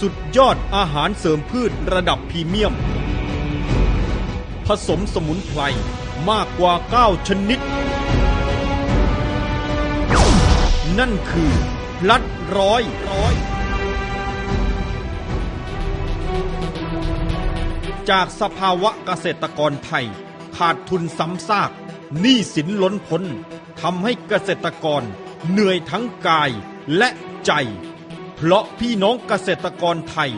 สุดยอดอาหารเสริมพืชระดับพรีเมียม ผสมสมุนไพรมากกว่า 9 ชนิด นั่นคือพลัดร้อยร้อย จากสภาวะเกษตรกรไทย ขาดทุนซ้ำซากหนี้สินล้นพ้นทำให้เกษตรกรเหนื่อยทั้งกายและใจ เพราะพี่น้องเกษตรกรไทย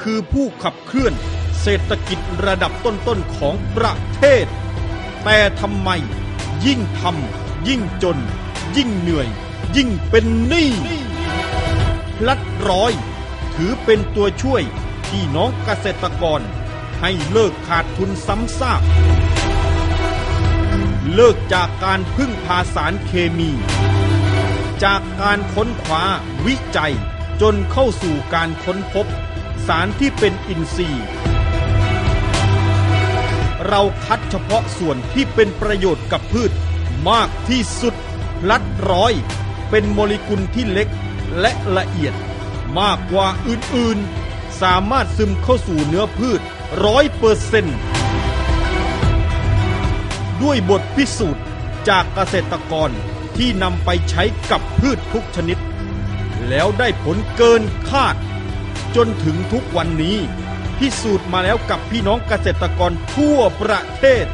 คือผู้ขับเคลื่อนเศรษฐกิจระดับต้นๆของประเทศ แต่ทำไม ยิ่งทำยิ่งจน ยิ่งเหนื่อย ยิ่งเป็นหนี้พลัดร้อย ถือเป็นตัวช่วยพี่น้องเกษตรกร ให้เลิกขาดทุนซ้ำซากเลิกจากการพึ่งพาสารเคมี จากการค้นคว้าวิจัย จนเข้าสู่การค้นพบ สารที่เป็นอินทรีย์ เราคัดเฉพาะส่วนที่เป็นประโยชน์กับพืชมากที่สุดลัดร้อย เป็นโมเลกุลที่เล็กและละเอียดมากกว่าอื่นๆ สามารถซึมเข้าสู่เนื้อพืชร้อยเปอร์เซนต์ด้วยบทพิสูจน์จากเกษตรกรที่นำไปใช้กับพืชทุกชนิด แล้วได้ผลเกินคาด จนถึงทุกวันนี้ พิสูจน์มาแล้วกับพี่น้องเกษตรกรทั่วประเทศ